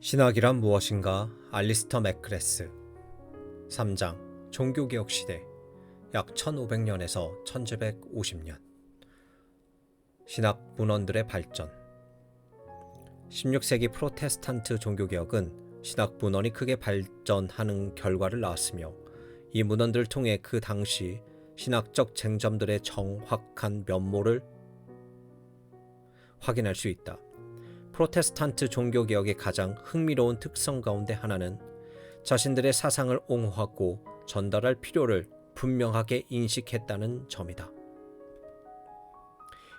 신학이란 무엇인가? 알리스터 맥크레스 3장 종교개혁 시대 약 1500년에서 1750년 신학 문헌들의 발전 16세기 프로테스탄트 종교개혁은 신학 문헌이 크게 발전하는 결과를 낳았으며 이 문헌들을 통해 그 당시 신학적 쟁점들의 정확한 면모를 확인할 수 있다. 프로테스탄트 종교 개혁의 가장 흥미로운 특성 가운데 하나는 자신들의 사상을 옹호하고 전달할 필요를 분명하게 인식했다는 점이다.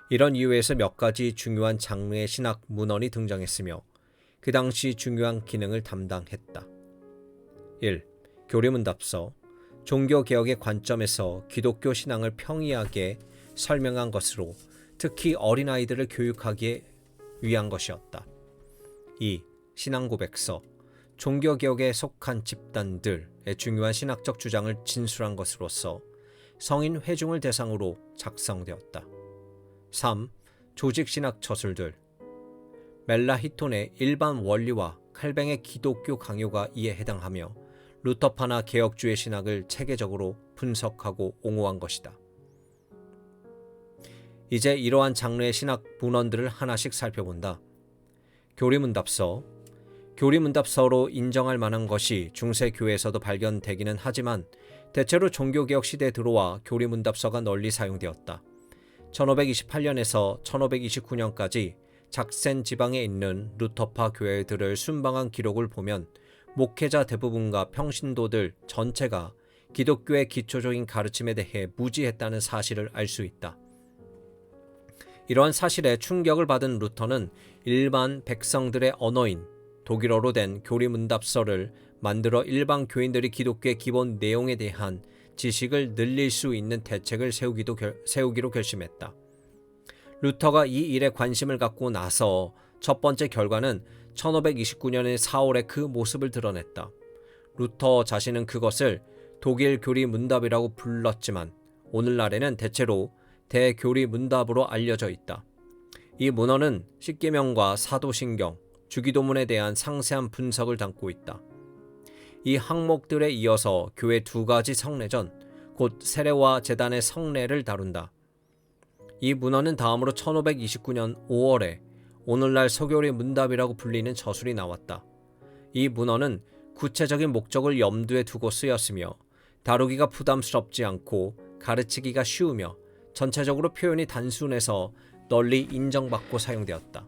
이런 이유에서 몇 가지 중요한 장르의 신학 문헌이 등장했으며 그 당시 중요한 기능을 담당했다. 1. 교리문답서 종교 개혁의 관점에서 기독교 신앙을 평이하게 설명한 것으로 특히 어린아이들을 교육하기에 위한 것이었다. 2. 신앙고백서 종교개혁에 속한 집단들의 중요한 신학적 주장을 진술한 것으로서 성인 회중을 대상으로 작성되었다. 3. 조직신학 저술들 멜라히톤의 일반 원리와 칼뱅의 기독교 강요가 이에 해당하며 루터파나 개혁주의 신학을 체계적으로 분석하고 옹호한 것이다. 이제 이러한 장르의 신학 문헌들을 하나씩 살펴본다. 교리문답서 교리문답서로 인정할 만한 것이 중세 교회에서도 발견되기는 하지만 대체로 종교개혁 시대에 들어와 교리문답서가 널리 사용되었다. 1528년에서 1529년까지 작센 지방에 있는 루터파 교회들을 순방한 기록을 보면 목회자 대부분과 평신도들 전체가 기독교의 기초적인 가르침에 대해 무지했다는 사실을 알 수 있다. 이러한 사실에 충격을 받은 루터는 일반 백성들의 언어인 독일어로 된 교리문답서를 만들어 일반 교인들이 기독교의 기본 내용에 대한 지식을 늘릴 수 있는 대책을 세우기도 결, 세우기로 결심했다. 루터가 이 일에 관심을 갖고 나서 첫 번째 결과는 1529년의 4월에 그 모습을 드러냈다. 루터 자신은 그것을 독일 교리 문답이라고 불렀지만 오늘날에는 대체로 대교리 문답으로 알려져 있다. 이 문헌은 십계명과 사도신경, 주기도문에 대한 상세한 분석을 담고 있다. 이 항목들에 이어서 교회 두 가지 성례전, 곧 세례와 제단의 성례를 다룬다. 이 문헌은 다음으로 1529년 5월에 오늘날 서교리 문답이라고 불리는 저술이 나왔다. 이 문헌은 구체적인 목적을 염두에 두고 쓰였으며 다루기가 부담스럽지 않고 가르치기가 쉬우며 전체적으로 표현이 단순해서 널리 인정받고 사용되었다.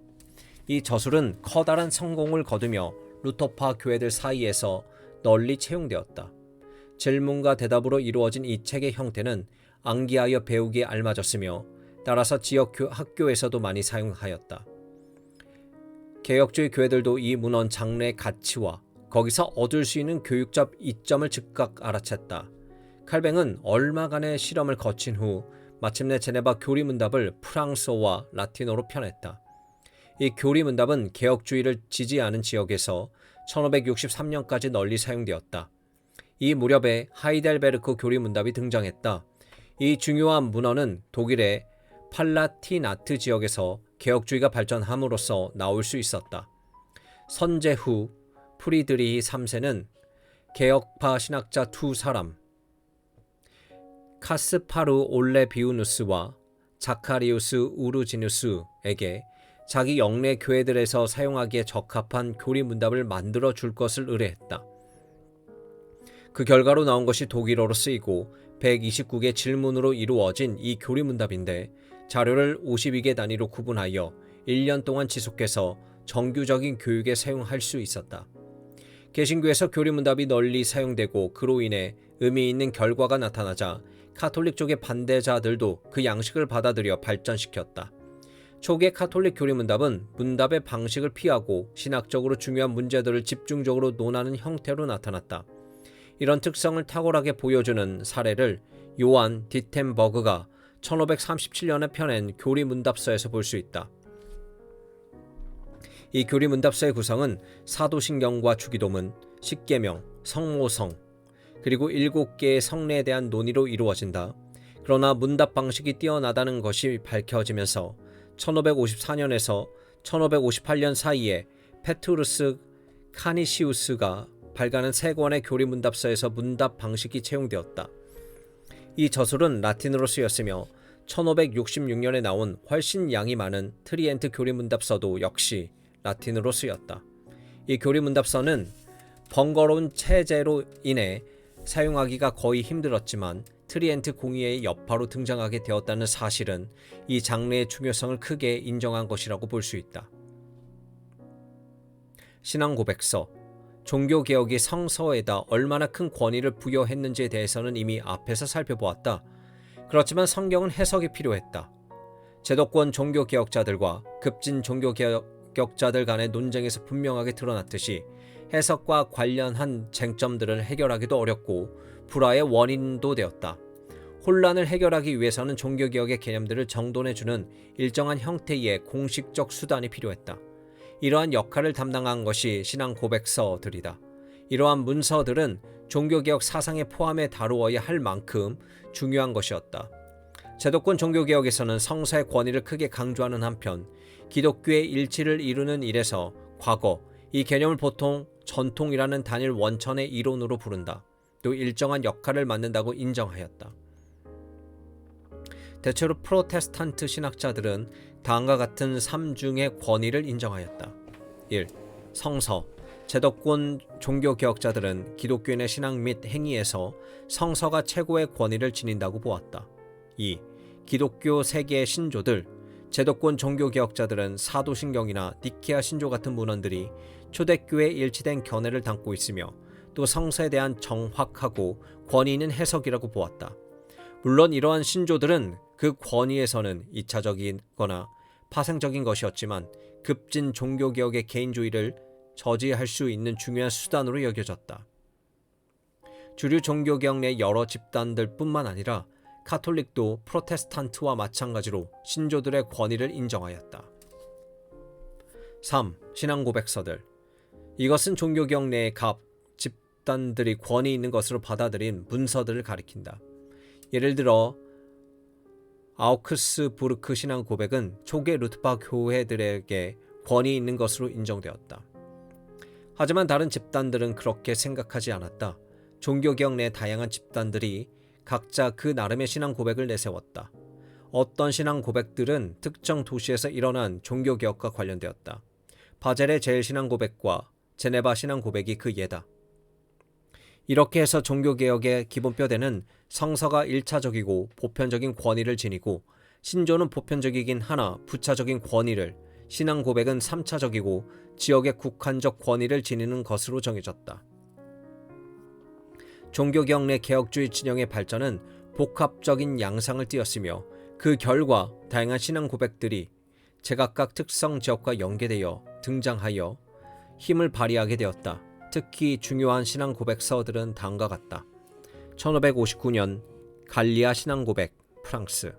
이 저술은 커다란 성공을 거두며 루터파 교회들 사이에서 널리 채용되었다. 질문과 대답으로 이루어진 이 책의 형태는 암기하여 배우기에 알맞았으며 따라서 지역 학교에서도 많이 사용하였다. 개혁주의 교회들도 이 문헌 장르의 가치와 거기서 얻을 수 있는 교육적 이점을 즉각 알아챘다. 칼뱅은 얼마간의 실험을 거친 후 마침내 제네바 교리문답을 프랑스어와 라틴어로 편했다. 이 교리문답은 개혁주의를 지지하는 지역에서 1563년까지 널리 사용되었다. 이 무렵에 하이델베르크 교리문답이 등장했다. 이 중요한 문헌은 독일의 팔라티나트 지역에서 개혁주의가 발전함으로써 나올 수 있었다. 선제 후 프리드리히 3세는 개혁파 신학자 두 사람 카스파르 올레비우누스와 자카리우스 우르지누스에게 자기 영내 교회들에서 사용하기에 적합한 교리 문답을 만들어 줄 것을 의뢰했다. 그 결과로 나온 것이 독일어로 쓰이고 129개 질문으로 이루어진 이 교리 문답인데 자료를 52개 단위로 구분하여 1년 동안 지속해서 정규적인 교육에 사용할 수 있었다. 개신교에서 교리 문답이 널리 사용되고 그로 인해 의미 있는 결과가 나타나자 카톨릭 쪽의 반대자들도 그 양식을 받아들여 발전시켰다. 초기의 카톨릭 교리 문답은 문답의 방식을 피하고 신학적으로 중요한 문제들을 집중적으로 논하는 형태로 나타났다. 이런 특성을 탁월하게 보여주는 사례를 요한 디텐버그가 1537년에 펴낸 교리 문답서에서 볼 수 있다. 이 교리 문답서의 구성은 사도신경과 주기도문, 십계명, 성모성, 그리고 일곱 개의 성례에 대한 논의로 이루어진다. 그러나 문답 방식이 뛰어나다는 것이 밝혀지면서 1554년에서 1558년 사이에 페투르스 카니시우스가 발간한 세 권의 교리 문답서에서 문답 방식이 채용되었다. 이 저술은 라틴어로 쓰였으며 1566년에 나온 훨씬 양이 많은 트리엔트 교리 문답서도 역시 라틴어로 쓰였다. 이 교리 문답서는 번거로운 체제로 인해 사용하기가 거의 힘들었지만 트리엔트 공의의 여파로 등장하게 되었다는 사실은 이 장르의 중요성을 크게 인정한 것이라고 볼 수 있다. 신앙 고백서 종교 개혁이 성서에다 얼마나 큰 권위를 부여했는지에 대해서는 이미 앞에서 살펴보았다. 그렇지만 성경은 해석이 필요했다. 제도권 종교 개혁자들과 급진 종교 개혁자들 간의 논쟁에서 분명하게 드러났듯이 해석과 관련한 쟁점들을 해결하기도 어렵고 불화의 원인도 되었다. 혼란을 해결하기 위해서는 종교개혁의 개념들을 정돈해주는 일정한 형태의 공식적 수단이 필요했다. 이러한 역할을 담당한 것이 신앙 고백서들이다. 이러한 문서들은 종교개혁 사상의 포함에 다루어야 할 만큼 중요한 것이었다. 제도권 종교개혁에서는 성서의 권위를 크게 강조하는 한편 기독교의 일치를 이루는 일에서 과거 이 개념을 보통 전통이라는 단일 원천의 이론으로 부른다. 또 일정한 역할을 맡는다고 인정하였다. 대체로 프로테스탄트 신학자들은 다음과 같은 삼중의 권위를 인정하였다. 1. 성서 제도권 종교 개혁자들은 기독교인의 신앙 및 행위에서 성서가 최고의 권위를 지닌다고 보았다. 2. 기독교 세계의 신조들 제도권 종교 개혁자들은 사도신경이나 니케아 신조 같은 문헌들이 초대교회에 일치된 견해를 담고 있으며 또 성서에 대한 정확하고 권위 있는 해석이라고 보았다. 물론 이러한 신조들은 그 권위에서는 이차적이거나 파생적인 것이었지만 급진 종교개혁의 개인주의를 저지할 수 있는 중요한 수단으로 여겨졌다. 주류 종교개혁 내 여러 집단들 뿐만 아니라 카톨릭도 프로테스탄트와 마찬가지로 신조들의 권위를 인정하였다. 3. 신앙 고백서들 이것은 종교 개혁 내의 각 집단들이 권위 있는 것으로 받아들인 문서들을 가리킨다. 예를 들어 아우크스부르크 신앙 고백은 초계 루트파 교회들에게 권위 있는 것으로 인정되었다. 하지만 다른 집단들은 그렇게 생각하지 않았다. 종교개혁 내 다양한 집단들이 각자 그 나름의 신앙 고백을 내세웠다. 어떤 신앙 고백들은 특정 도시에서 일어난 종교 개혁과 관련되었다. 바젤의 제일 신앙 고백과 제네바 신앙 고백이 그 예다. 이렇게 해서 종교 개혁의 기본뼈대는 성서가 1차적이고 보편적인 권위를 지니고 신조는 보편적이긴 하나 부차적인 권위를 신앙 고백은 3차적이고 지역의 국한적 권위를 지니는 것으로 정해졌다. 종교개혁 내 개혁주의 진영의 발전은 복합적인 양상을 띠었으며 그 결과 다양한 신앙 고백들이 제각각 특성 지역과 연계되어 등장하여 힘을 발휘하게 되었다. 특히 중요한 신앙 고백서들은 다음과 같다. 1559년 갈리아 신앙 고백 프랑스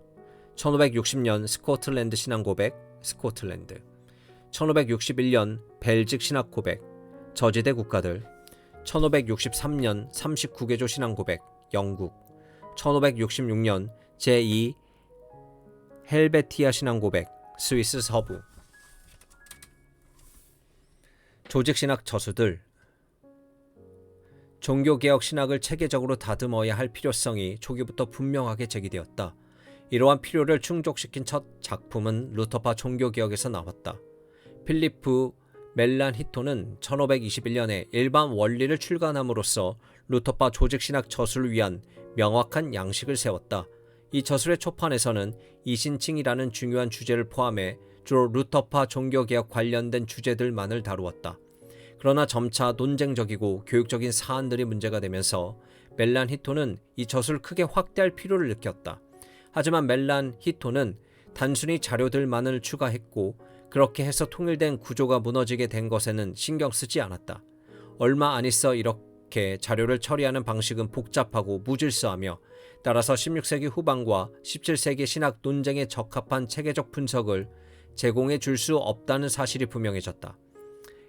1560년 스코틀랜드 신앙 고백 스코틀랜드 1561년 벨직 신학 고백 저지대 국가들 1563년 39개조 신앙 고백 영국 1566년 제2 헬베티아 신앙 고백 스위스 서부 조직 신학 저수들 종교 개혁 신학을 체계적으로 다듬어야 할 필요성이 초기부터 분명하게 제기되었다. 이러한 필요를 충족시킨 첫 작품은 루터파 종교 개혁에서 나왔다. 필리프 멜란 히토는 1521년에 일반 원리를 출간함으로써 루터파 조직신학 저술을 위한 명확한 양식을 세웠다. 이 저술의 초판에서는 이신칭이라는 중요한 주제를 포함해 주로 루터파 종교개혁 관련된 주제들만을 다루었다. 그러나 점차 논쟁적이고 교육적인 사안들이 문제가 되면서 멜란 히토는 이 젖을 크게 확대할 필요를 느꼈다. 하지만 멜란 히토는 단순히 자료들만을 추가했고 그렇게 해서 통일된 구조가 무너지게 된 것에는 신경 쓰지 않았다. 얼마 안 있어 이렇게 자료를 처리하는 방식은 복잡하고 무질서하며 따라서 16세기 후반과 17세기 신학 논쟁에 적합한 체계적 분석을 제공해 줄 수 없다는 사실이 분명해졌다.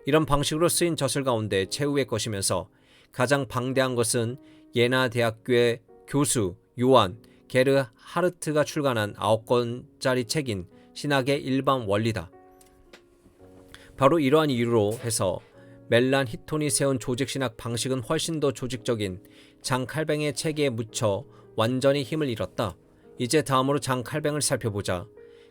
이런 방식으로 쓰인 저술 가운데 최후의 것이면서 가장 방대한 것은 예나 대학교의 교수 요한 게르 하르트가 출간한 9권짜리 책인 신학의 일반 원리다. 바로 이러한 이유로 해서 멜란 히톤이 세운 조직신학 방식은 훨씬 더 조직적인 장 칼뱅의 체계에 묻혀 완전히 힘을 잃었다. 이제 다음으로 장 칼뱅을 살펴보자.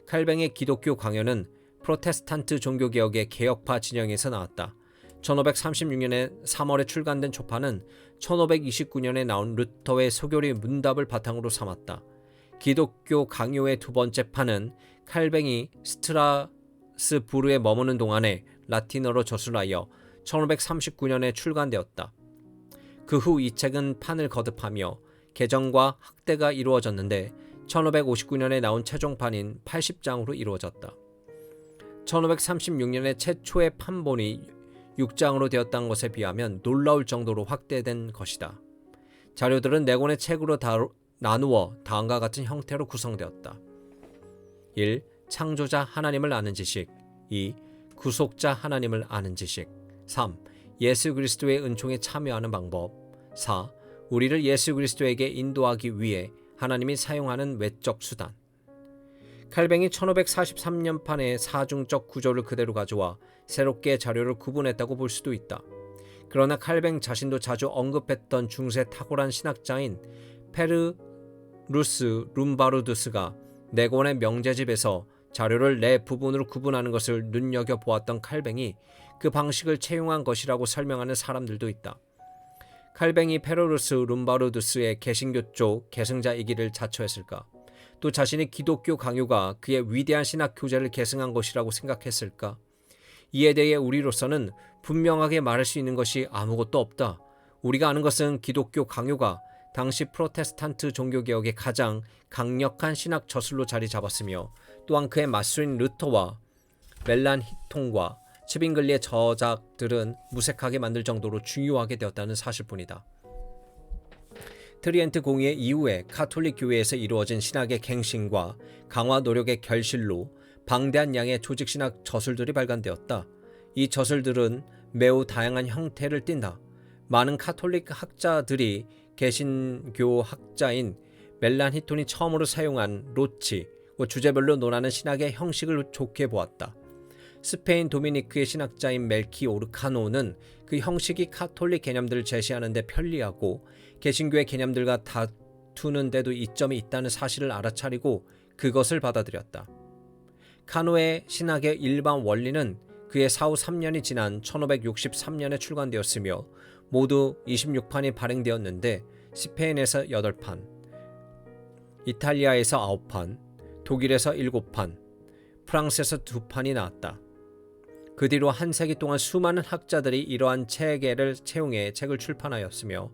칼뱅의 기독교 강요는 프로테스탄트 종교개혁의 개혁파 진영에서 나왔다. 1536년에 3월에 출간된 초파는 1529년에 나온 루터의 소교리 문답을 바탕으로 삼았다. 기독교 강요의 두 번째 판은 칼뱅이 스트라 스부르에 머무는 동안에 라틴어로 저술하여 1539년에 출간되었다. 그 후 이 책은 판을 거듭하며 개정과 학대가 이루어졌는데 1559년에 나온 최종판인 80장으로 이루어졌다. 1536년에 최초의 판본이 6장으로 되었다는 것에 비하면 놀라울 정도로 확대된 것이다. 자료들은 네 권의 책으로 다, 나누어 다음과 같은 형태로 구성되었다. 1. 창조자 하나님을 아는 지식 2. 구속자 하나님을 아는 지식 3. 예수 그리스도의 은총에 참여하는 방법 4. 우리를 예수 그리스도에게 인도하기 위해 하나님이 사용하는 외적 수단 칼뱅이 1543년판의 사중적 구조를 그대로 가져와 새롭게 자료를 구분했다고 볼 수도 있다. 그러나 칼뱅 자신도 자주 언급했던 중세 탁월한 신학자인 페르루스 룸바르두스가 네 권의 명제집에서 자료를 네 부분으로 구분하는 것을 눈여겨 보았던 칼뱅이 그 방식을 채용한 것이라고 설명하는 사람들도 있다. 칼뱅이 페르루스 룸바르두스의 개신교 쪽 계승자이기를 자처했을까? 또 자신의 기독교 강요가 그의 위대한 신학 교재를 계승한 것이라고 생각했을까? 이에 대해 우리로서는 분명하게 말할 수 있는 것이 아무것도 없다. 우리가 아는 것은 기독교 강요가 당시 프로테스탄트 종교개혁의 가장 강력한 신학 저술로 자리 잡았으며 또한 그의 맞수인 루터와 멜란 히통과 츠빙글리의 저작들은 무색하게 만들 정도로 중요하게 되었다는 사실뿐이다. 트리엔트 공의의 이후에 카톨릭 교회에서 이루어진 신학의 갱신과 강화 노력의 결실로 방대한 양의 조직 신학 저술들이 발간되었다. 이 저술들은 매우 다양한 형태를 띈다. 많은 카톨릭 학자들이 개신교 학자인 멜란 히톤이 처음으로 사용한 로치, 주제별로 논하는 신학의 형식을 좋게 보았다. 스페인 도미니크의 신학자인 멜키 오르카노는 그 형식이 카톨릭 개념들을 제시하는 데 편리하고 개신교의 개념들과 다투는 데도 이점이 있다는 사실을 알아차리고 그것을 받아들였다. 카노의 신학의 일반 원리는 그의 사후 3년이 지난 1563년에 출간되었으며 모두 26판이 발행되었는데 스페인에서 8판, 이탈리아에서 9판, 독일에서 7판, 프랑스에서 2판이 나왔다. 그 뒤로 한 세기 동안 수많은 학자들이 이러한 체계를 채용해 책을 출판하였으며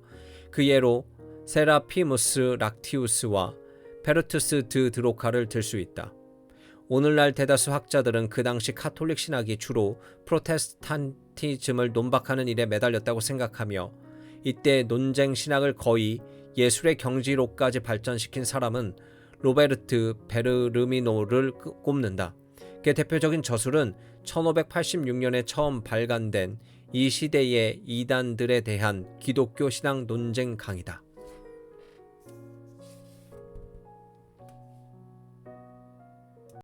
그 예로 세라피무스 락티우스와 페르투스 드 드로카를 들 수 있다. 오늘날 대다수 학자들은 그 당시 카톨릭 신학이 주로 프로테스탄티즘을 논박하는 일에 매달렸다고 생각하며 이때 논쟁 신학을 거의 예술의 경지로까지 발전시킨 사람은 로베르트 베르르미노를 꼽는다. 그 대표적인 저술은 1586년에 처음 발간된 이 시대의 이단들에 대한 기독교 신앙 논쟁 강이다.